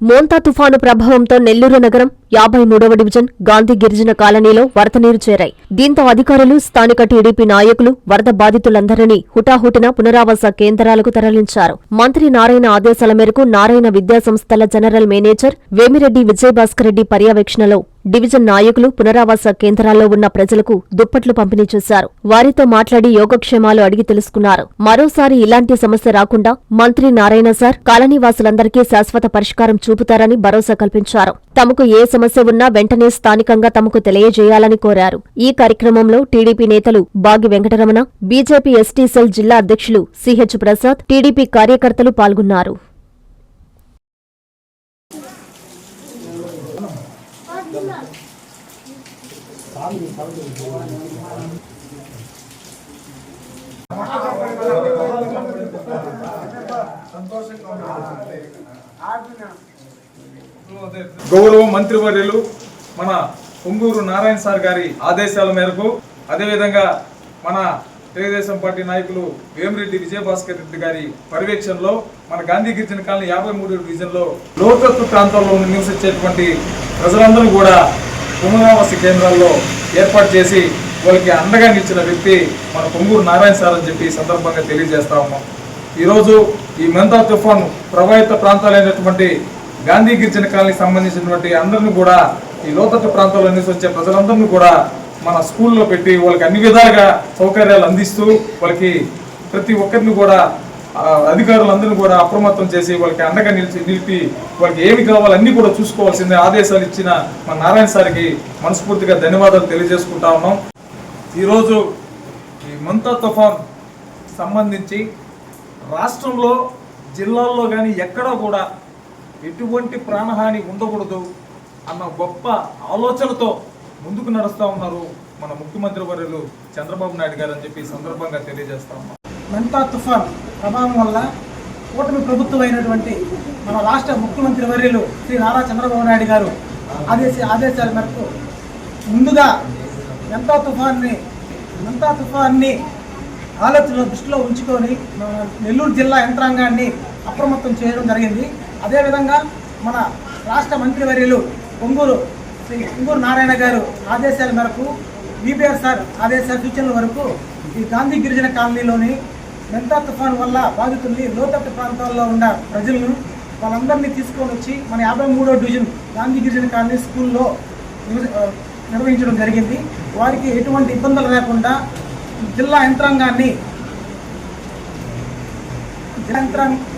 మోంతా తుఫాను ప్రభావంతో నెల్లూరు నగరం యాభై మూడవ డివిజన్ గాంధీ గిరిజన కాలనీలో వరద నీరు చేరాయి. దీంతో అధికారులు స్థానిక టీడీపీ నాయకులు వరద బాధితులందరినీ హుటాహుటిన పునరావాస కేంద్రాలకు తరలించారు. మంత్రి నారాయణ ఆదేశాల మేరకు నారాయణ విద్యాసంస్థల జనరల్ మేనేజర్ వేమిరెడ్డి విజయభాస్కర్ రెడ్డి పర్యవేక్షణలో డివిజన్ నాయకులు పునరావాస కేంద్రాల్లో ఉన్న ప్రజలకు దుప్పట్లు పంపిణీ చేశారు. వారితో మాట్లాడి యోగక్షేమాలు అడిగి తెలుసుకున్నారు. మరోసారి ఇలాంటి సమస్య రాకుండా మంత్రి నారాయణ సార్ కాలనీవాసులందరికీ శాశ్వత పరిష్కారం చూపుతారని భరోసా కల్పించారు. తమకు ఏ సమస్య ఉన్నా వెంటనే స్థానికంగా తమకు తెలియజేయాలని కోరారు. ఈ కార్యక్రమంలో టీడీపీ నేతలు Bagi Venkataramana BJP ST cell జిల్లా అధ్యక్షులు సిహెచ్ ప్రసాద్ టీడీపీ కార్యకర్తలు పాల్గొన్నారు. గౌరవ మంత్రివర్యులు మన పొంగూరు నారాయణ సార్ గారి ఆదేశాల మేరకు అదేవిధంగా మన తెలుగుదేశం పార్టీ నాయకులు వేమిరెడ్డి విజయభాస్కర్ రెడ్డి గారి పర్యవేక్షణలో మన గాంధీ గిరిజన కాలనీ యాభై మూడు డివిజన్లో లోకత్తు ప్రాంతాల్లో నివసించేటువంటి ప్రజలందరూ కూడా పునరావాస కేంద్రాల్లో ఏర్పాటు చేసి వాళ్ళకి అండగా నిలిచిన వ్యక్తి మన పొంగూరు నారాయణ సార్ అని చెప్పి సందర్భంగా తెలియజేస్తా ఉన్నాం. ఈరోజు ఈ మెంతా తుఫాను ప్రభావిత ప్రాంతాలైనటువంటి గాంధీ గిరిజన కాలనీకి సంబంధించినటువంటి అందరిని కూడా ఈ లోతట్టు ప్రాంతాల్లో వచ్చే ప్రజలందరినీ కూడా మన స్కూల్లో పెట్టి వాళ్ళకి అన్ని విధాలుగా సౌకర్యాలు అందిస్తూ వాళ్ళకి ప్రతి ఒక్కరిని కూడా అధికారులందరినీ కూడా అప్రమత్తం చేసి వాళ్ళకి అండగా నిలిచి నిలిపి వాళ్ళకి ఏమి కావాలో అన్నీ కూడా చూసుకోవాల్సిందే ఆదేశాలు ఇచ్చిన మన నారాయణ సార్కి మనస్ఫూర్తిగా ధన్యవాదాలు తెలియజేసుకుంటా ఉన్నాం. ఈరోజు ఈ మంతా తుఫాన్ సంబంధించి రాష్ట్రంలో జిల్లాల్లో కానీ ఎక్కడా కూడా ఎటువంటి ప్రాణహాని ఉండకూడదు అన్న గొప్ప ఆలోచనతో ముందుకు నడుస్తూ ఉన్నారు మన ముఖ్యమంత్రి వర్యులు చంద్రబాబు నాయుడు గారు అని చెప్పి సందర్భంగా తెలియజేస్తా ఉన్నాం. మెంతా తుఫాన్ ప్రభావం వల్ల కూటమి ప్రభుత్వం అయినటువంటి మన రాష్ట్ర ముఖ్యమంత్రి వర్యులు శ్రీ నారా చంద్రబాబు నాయుడు గారు ఆదేశ ఆదేశాల మేరకు ముందుగా మెంతా తుఫాన్ని మెంతా తుఫాన్ని ఆలోచన దృష్టిలో ఉంచుకొని మన నెల్లూరు జిల్లా యంత్రాంగాన్ని అప్రమత్తం చేయడం జరిగింది. అదేవిధంగా మన రాష్ట్ర మంత్రివర్యులు పొంగూరు శ్రీ పొంగూరు నారాయణ గారు ఆదేశాల మేరకు బీబీఆర్ సార్ ఆదేశాల సూచనల వరకు ఈ గాంధీ గిరిజన కాలనీలోని మెంతా తుఫాన్ వల్ల బాధితుల్ని లోతట్టు ప్రాంతాల్లో ఉన్న ప్రజలను వాళ్ళందరినీ తీసుకొని వచ్చి మన యాభై మూడో డివిజన్ గాంధీ గిరిజన కాలనీ స్కూల్లో నిర్వహించడం జరిగింది. వారికి ఎటువంటి ఇబ్బందులు లేకుండా జిల్లా యంత్రాంగాన్ని యంత్రాంగం